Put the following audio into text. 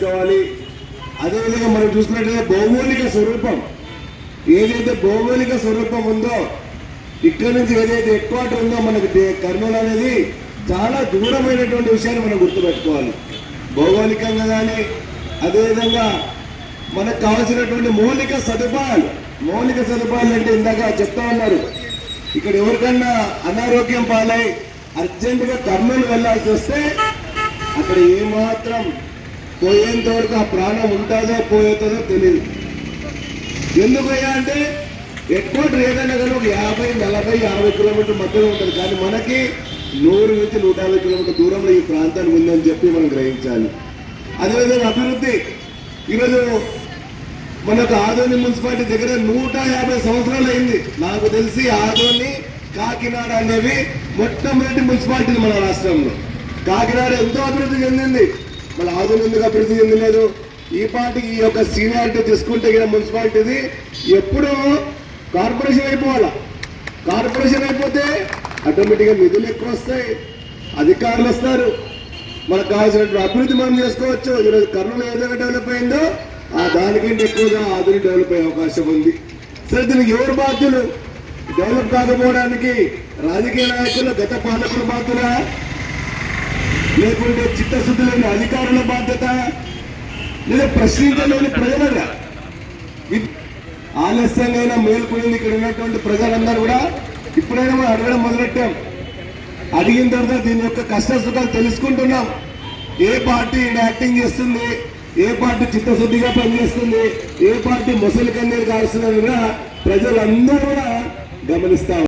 చేసుకోవాలి అదేవిధంగా మనం చూసుకున్నట్లయితే భౌగోళిక స్వరూపం ఏదైతే భౌగోళిక స్వరూపం ఉందో ఇక్కడ నుంచి ఏదైతే ఎక్కువ ఉందో మనకి కర్నూలు అనేది చాలా దూరమైనటువంటి విషయాన్ని మనం గుర్తుపెట్టుకోవాలి. భౌగోళికంగా కానీ అదేవిధంగా మనకు కావాల్సినటువంటి మౌలిక సదుపాయాలు. మౌలిక సదుపాయాలు అంటే ఇందాక చెప్తా ఉన్నారు. ఇక్కడ ఎవరికన్నా అనారోగ్యం పాలై అర్జెంటుగా కర్నూలు వెళ్ళాల్సి వస్తే అక్కడ ఏమాత్రం పోయేంత వరకు ఆ ప్రాణం ఉంటుందో పోతుందో తెలియదు ఎందుకయ్యా అంటే ఎక్కువ ఏదైనా కానీ ఒక యాభై నలభై అరవై కిలోమీటర్ మధ్యలో ఉంటుంది కానీ మనకి నూరు నుంచి నూట యాభై కిలోమీటర్ దూరంలో ఈ ప్రాంతానికి ఉందని చెప్పి మనం గ్రహించాలి. అదేవిధంగా అభివృద్ధి. ఈరోజు మనకు ఆదోని మున్సిపాలిటీ దగ్గర నూట యాభై సంవత్సరాలు అయింది. నాకు తెలిసి ఆదోని కాకినాడ అనేవి మొట్టమొదటి మున్సిపాలిటీలు మన రాష్ట్రంలో. కాకినాడ ఎంతో అభివృద్ధి చెందింది. మళ్ళీ ఆదోని అభివృద్ధి చెందలేదు? ఈ పార్టీకి ఈ యొక్క సీనియారిటీ తీసుకుంటే కదా మున్సిపాలిటీది. ఎప్పుడూ కార్పొరేషన్ అయిపోవాలా? కార్పొరేషన్ అయిపోతే ఆటోమేటిక్గా నిధులు ఎక్కువ వస్తాయి. అధికారులు వస్తారు. మనకు కావాల్సినటువంటి అభివృద్ధి మనం చేసుకోవచ్చు. ఈరోజు కర్నూలు ఏదైనా డెవలప్ అయిందో ఆ దానికంటే ఎక్కువగా ఆధునిక డెవలప్ అయ్యే అవకాశం ఉంది. సరే దీనికి ఎవరు బాధ్యులు? డెవలప్ కాకపోవడానికి రాజకీయ నాయకులు గత పాలకుల బాధ్యులా? లేకుంటే చిత్తశుద్ధి లేని అధికారుల బాధ్యత లేదా ప్రశ్నించలేని ప్రజలదా. వి- ఆలస్యంగా మేల్కొనింది ఇక్కడ ఉన్నటువంటి ప్రజలందరూ కూడా ఇప్పుడైనా మనం అడగడం మొదలెట్టాం. అడిగిన తర్వాత దీని యొక్క కష్ట సుఖాలు తెలుసుకుంటున్నాం. ఏ పార్టీ యాక్టింగ్ చేస్తుంది? ఏ పార్టీ చిత్తశుద్ధిగా పనిచేస్తుంది? ఏ పార్టీ ముసలి కన్నీరు కాల్సిందని కూడా ప్రజలందరూ కూడా గమనిస్తాం